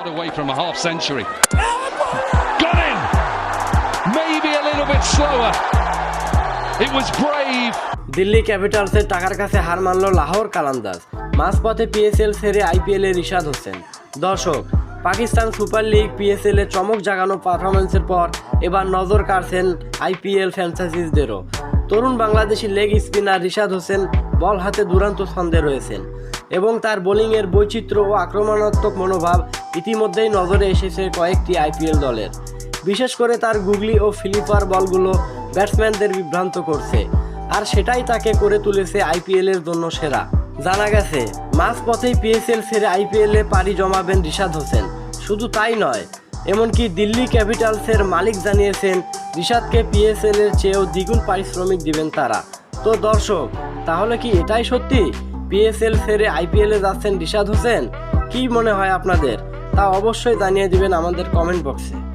got away from a half century. Got in! Maybe a little bit slower. It was brave. Delhi ক্যাপিটালসের টাকার কাছে হার মানল লাহোর কালান্দাজ মাঝপথে PSL ছেড়ে IPL Rishad Hossain দর্শক, Pakistan super league PSL এর চমক জাগানো পারফরমেন্সের পর এবার নজর কাড়ছেন আইপিএল ফ্র্যাঞ্চাইজিসদেরও তরুণ Bangladeshi leg spinner Rishad Hossain ball হাতে দুরান্ত ছন্দে রয়েছেন এবং তার বোলিংয়ের বৈচিত্র্য ও আক্রমণাত্মক মনোভাব ইতিমধ্যেই নজরে এসেছে কয়েকটি আইপিএল দলের। বিশেষ করে তার গুগলি ও ফিলিপার বলগুলো ব্যাটসম্যানদের বিভ্রান্ত করছে, আর সেটাই তাকে করে তুলেছে আইপিএল এর জন্য সেরা। জানা গেছে মাঝ পথেই পিএসএল ছেড়ে আইপিএল পাড়ি জমাবেন রিশাদ হোসেন। শুধু তাই নয়, এমনকি দিল্লি ক্যাপিটালসের মালিক জানিয়েছেন, রিশাদকে পিএসএল এর চেয়েও দ্বিগুণ পারিশ্রমিক দিবেন তারা। তো দর্শক, তাহলে কি এটাই সত্যি? পিএসএল ছেড়ে আইপিএল যাচ্ছেন রিশাদ হোসেন? কি মনে হয় আপনাদের? তা অবশ্যই জানিয়ে দিবেন আমাদের কমেন্ট বক্সে